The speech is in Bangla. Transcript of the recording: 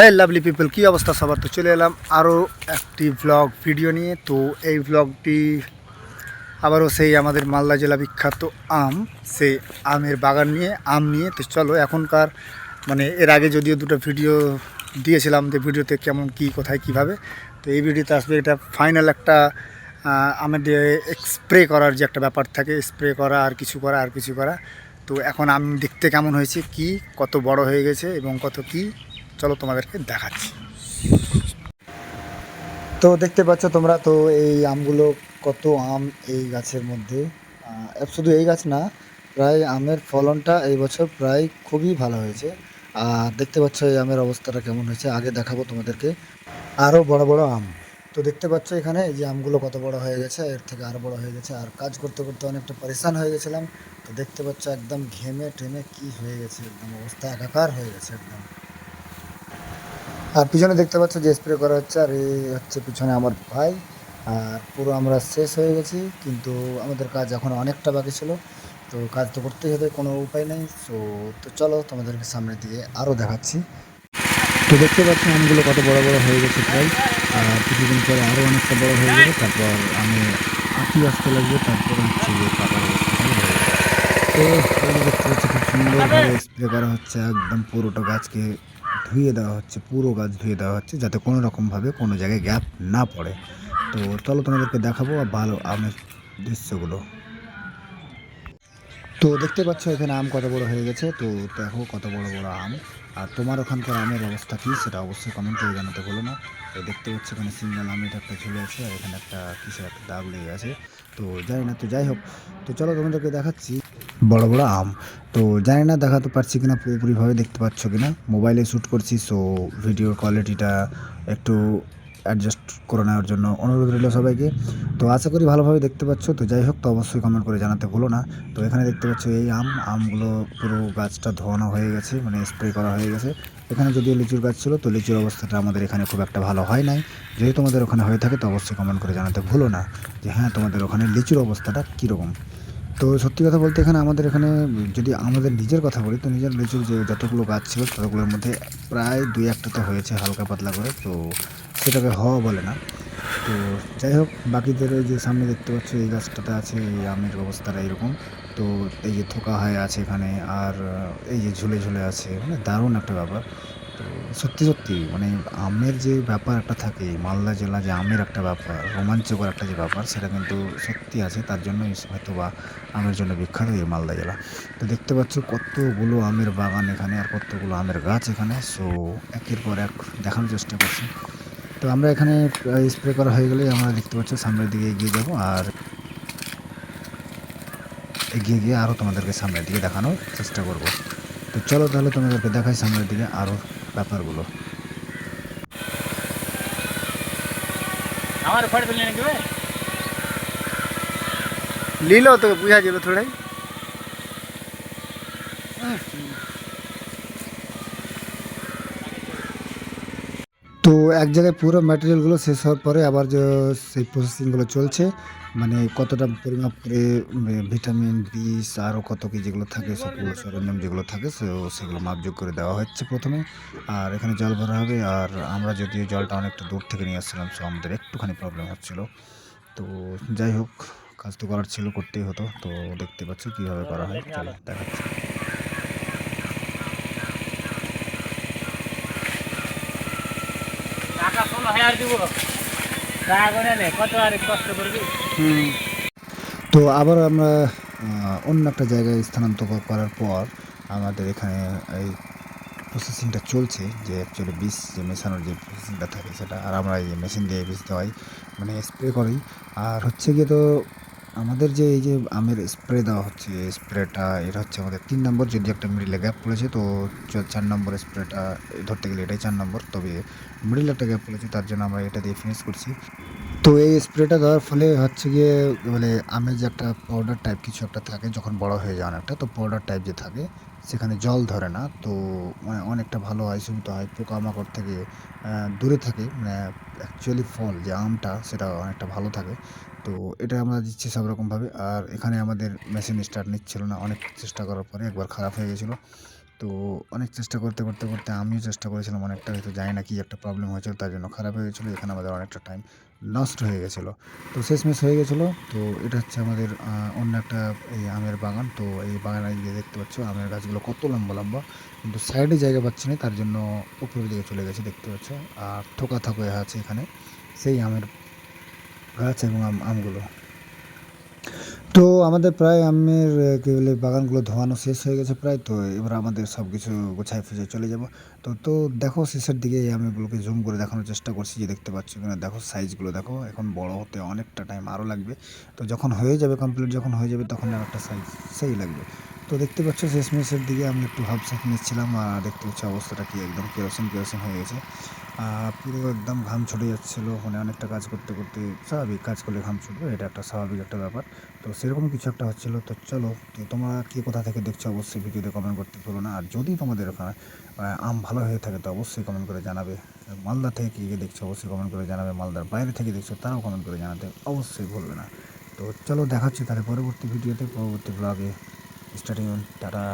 হ্যাঁ লাভলি পিপল, কী অবস্থা সবার? তো চলে এলাম আরও একটি ব্লগ ভিডিও নিয়ে। তো এই ব্লগটি আবারও সেই আমাদের মালদা জেলা বিখ্যাত আম সেই আমের বাগান নিয়ে, আম নিয়ে। তো চলো এখনকার মানে এর আগে যদিও দুটো ভিডিও দিয়েছিলাম যে ভিডিওতে কেমন কি, কোথায়, কীভাবে। তো এই ভিডিওতে আসবে এটা ফাইনাল একটা আমাদের স্প্রে করার যে একটা ব্যাপার থাকে স্প্রে করা, আর কিছু করা, আর কিছু করা। তো এখন আম দেখতে কেমন হয়েছে, কি, কত বড় হয়ে গেছে এবং কত কি চলো তোমাদেরকে দেখাচ্ছি। তো দেখতে পাচ্ছ তোমরা, তো এই আমগুলো কত আম এই গাছের মধ্যে। শুধু এই গাছ না, প্রায় আমের ফলনটা এই বছর প্রায় খুবই ভালো হয়েছে। আর দেখতে পাচ্ছ এই আমের অবস্থাটা কেমন হয়েছে, আগে দেখাবো তোমাদেরকে। আরও বড় বড় আম। তো দেখতে পাচ্ছ এখানে এই যে আমগুলো কত বড় হয়ে গেছে, এর থেকে আরও বড় হয়ে গেছে। আর কাজ করতে করতে অনেকটা পরেশান হয়ে গেছিলাম। তো দেখতে পাচ্ছ একদম ঘেমে টেমে কি হয়ে গেছে, একদম অবস্থা একাকার হয়ে গেছে একদম। আর পিছনে দেখতে পাচ্ছ যে স্প্রে করা হচ্ছে, আর এই হচ্ছে পিছনে আমার ভাই। আর পুরো আমরা শেষ হয়ে গেছি, কিন্তু আমাদের কাজ এখন অনেকটা বাকি ছিল। তো কাজ তো করতেই হবে, কোনো উপায় নেই। সো তো চলো তোমাদেরকে সামনে দিয়ে আরও দেখাচ্ছি। তো দেখতে পাচ্ছি আমগুলো কত বড় বড় হয়ে গেছে প্রায় আর কিছুদিন পরে আরও অনেকটা বড় হয়ে যাবে, তারপর আমি আঁকি আসতে লাগবে, তারপর হচ্ছে যে পাকার তো দেখতে পাচ্ছি, খুব সুন্দরভাবে স্প্রে করা হচ্ছে, একদম পুরোটা গাছকে ধুয়ে দেওয়া হচ্ছে, পুরো গাছ ধুয়ে দেওয়া হচ্ছে যাতে কোনো রকমভাবে কোনো জায়গায় গ্যাপ না পড়ে। তো চলো তোমাদেরকে দেখাবো ভালো আমের দৃশ্যগুলো। তো দেখতে পাচ্ছ এখানে আম কত বড় হয়ে গেছে, তো দেখো কত বড় বড় আম। আর তোমার ওখানকার আমের অবস্থা কী সেটা অবশ্যই কমেন্ট করে জানাতে বলো না। তো দেখতে পাচ্ছ এখানে সিঙ্গেল আমের একটা ঝুলে আছে আর এখানে একটা কিসের একটা দাগ লেগে আছে। তো জানি না, তো যাই হোক, তো চলো তোমাদেরকে দেখাচ্ছি। বড় বড় আম। তো জানি না, দেখাতে পারছি কিনা, পুরোপুরিভাবে দেখতে পাচ্ছ কিনা। মোবাইলে শ্যুট করছি সো ভিডিওর কোয়ালিটিটা একটু অ্যাডজাস্ট করে নেওয়ার জন্য অনুরোধ রইল সবাইকে। তো আশা করি ভালোভাবে দেখতে পাচ্ছ। তো যাই হোক, তো অবশ্যই কমেন্ট করে জানাতে ভুলো না। তো এখানে দেখতে পাচ্ছ এই আম। আমগুলো পুরো গাছটা ধোয়ানো হয়ে গেছে মানে স্প্রে করা হয়ে গেছে। এখানে যদিও লিচুর গাছ ছিল, তো লিচুর অবস্থাটা আমাদের এখানে খুব একটা ভালো হয় নাই। যদি তোমাদের ওখানে হয়ে থাকে, তো অবশ্যই কমেন্ট করে জানাতে ভুলো না যে হ্যাঁ তোমাদের ওখানে লিচুর অবস্থাটা কীরকম। তো সত্যি কথা বলতে এখানে আমাদের এখানে, যদি আমাদের নিজের কথা বলি, তো নিজের লিচুর যে যতগুলো গাছ ছিল, ততগুলোর মধ্যে প্রায় দুই একটা তো হয়েছে হালকা পাতলা করে, তো সেটাকে হওয়া বলে না। তো যাই হোক, বাকিদের যে সামনে দেখতে পাচ্ছ, এই গাছটাতে আছে, এই আমের অবস্থাটা এরকম। তো এই যে থোকা হয়ে আছে এখানে, আর এই যে ঝুলে ঝুলে আছে মানে দারুণ একটা ব্যাপার। সত্যি সত্যি মানে আমের যে ব্যাপার একটা থাকে, মালদা জেলা যে আমের একটা ব্যাপার, রোমাঞ্চকর একটা যে ব্যাপার, সেটা কিন্তু সত্যি আছে। তার জন্যই হয়তো বা আমের জন্য বিখ্যাত এই মালদা জেলা। তো দেখতে পাচ্ছ কতগুলো আমের বাগান এখানে আর কতগুলো আমের গাছ এখানে। সো একের পর এক দেখানোর চেষ্টা করছি। তো আমরা এখানে স্প্রে করা হয়ে গেলে আমরা দেখতে পাচ্ছ সামনের দিকে এগিয়ে যাব আর এগিয়ে গিয়ে আরও তোমাদেরকে সামনের দিকে দেখানোর চেষ্টা করব। তো চলো তাহলে তোমাদেরকে দেখাই সামনের দিকে আরও ব্যাপারগুলো। আমার ফটো ফেলে নাকি ভাই? লীলো তোকে বুঝা যাবে তো এক জায়গায় পুরো ম্যাটেরিয়ালগুলো শেষ হওয়ার পরে আবার যে সেই প্রসেসিংগুলো চলছে মানে কতটা পরিমাপ করে ভিটামিন বিষ আরও কত কি যেগুলো থাকে সবগুলো সরঞ্জাম যেগুলো থাকে সেগুলো মাপযোগ করে দেওয়া হচ্ছে প্রথমে। আর এখানে জল ভরা হবে, আর আমরা যদিও জলটা অনেকটা দূর থেকে নিয়ে আসছিলাম সো আমাদের একটুখানি প্রবলেম হচ্ছিল। তো যাই হোক, কাজ তো করার ছিল, করতেই হতো, তো দেখতে পাচ্ছ কীভাবে করা হয়, চলো দেখাচ্ছি। তো আবার আমরা অন্য একটা জায়গায় স্থানান্তর করার পর আমাদের এখানে এই প্রসেসিংটা চলছে, যে অ্যাকচুয়ালি বীজ যে মেশানোর যে প্রসেসিংটা থাকে সেটা, আর আমরা এই মেশিন দিয়ে বীজ দেওয়াই মানে স্প্রে করি। আর হচ্ছে গিয়ে তো আমাদের যে এই যে আমের স্প্রে দেওয়া হচ্ছে স্প্রেটা এটা হচ্ছে আমাদের তিন নম্বর, যদি একটা মিডিলে গ্যাপ পড়েছে, তো চার নম্বর স্প্রেটা ধরতে গেলে এটাই চার নম্বর। তবে মিডিল একটা গ্যাপ পড়েছে, তার জন্য আমরা এটা দিয়ে ফিনিশ করছি। তো এই স্প্রেটা দেওয়ার ফলে হচ্ছে গিয়ে মানে আমের যে একটা পাউডার টাইপ কিছু একটা থাকে, যখন বড় হয়ে যায় অনেকটা তো পাউডার টাইপ যে থাকে, সেখানে জল ধরে না। তো মানে অনেকটা ভালো হয় সুবিধা হয়, পোকামাকড় থেকে দূরে থাকে। মানে অ্যাকচুয়ালি ফল, যে আমটা, সেটা অনেকটা ভালো থাকে। তো এটা আমরা দিচ্ছি সব রকমভাবে। আর এখানে আমাদের মেশিন স্টার্ট নিচ্ছিল না, অনেক চেষ্টা করার পরে একবার খারাপ হয়ে গেছিল। তো অনেক চেষ্টা করতে করতে করতে আমিও চেষ্টা করেছিলাম অনেকটা, হয়তো জানি না কি একটা প্রবলেম হয়েছিল, তার জন্য খারাপ হয়ে গেছিল। এখানে আমাদের অনেকটা টাইম নষ্ট হয়ে গেছিল। তো শেষমেশ হয়ে গেছিল। তো এটা হচ্ছে আমাদের অন্য একটা, এই আমের বাগান। তো এই বাগানে গিয়ে দেখতে পাচ্ছ আমের গাছগুলো কত লম্বা লম্বা। কিন্তু সাইডে জায়গা পাচ্ছি না, তার জন্য উপরের দিকে চলে গেছে, দেখতে পাচ্ছ। আর থোকা থাকা আছে এখানে। সেই আমের গাছ এবং আম আমগুলো। তো আমাদের প্রায় আমের কী বলে, বাগানগুলো ধোয়ানো শেষ হয়ে গেছে প্রায়। তো এবার আমাদের সব কিছু গোছায় ফুছে চলে যাব। তো তো দেখো শেষের দিকে এই আমগুলোকে জুম করে দেখানোর চেষ্টা করছি যে দেখতে পাচ্ছ কিনা। দেখো সাইজগুলো দেখো, এখন বড় হতে অনেকটা টাইম আরও লাগবে। তো যখন হয়ে যাবে কমপ্লিট যখন হয়ে যাবে তখন একটা সাইজ সেই লাগবে। তো দেখতে পাচ্ছ, শেষমেশের দিকে আমি একটু হাফ সাইজ নিচ্ছিলাম আর দেখতে পাচ্ছি অবস্থাটা কি, একদম কেরোসিন কেরোসিন হয়ে গেছে। পুরো একদম ঘাম ছুটে যাচ্ছিল মানে অনেকটা কাজ করতে করতে, স্বাভাবিক কাজ করলে ঘাম ছুটবে, এটা একটা স্বাভাবিক একটা ব্যাপার। তো সেরকম কিছু একটা হচ্ছিল, তো চলো, তো তোমরা কে কোথা থেকে দেখছ অবশ্যই ভিডিওতে কমেন্ট করতে ভুলো না। আর যদি তোমাদের ওখানে আম ভালো হয়ে থাকে, তো অবশ্যই কমেন্ট করে জানাবে। মালদা থেকে কী কে দেখছ, অবশ্যই কমেন্ট করে জানাবে। মালদার বাইরে থেকে দেখছ, তারাও কমেন্ট করে জানাতে অবশ্যই ভুলবে না। তো চলো দেখাচ্ছি তাহলে পরবর্তী ভিডিওতে, পরবর্তী ব্লগে স্টার্টিং টাটা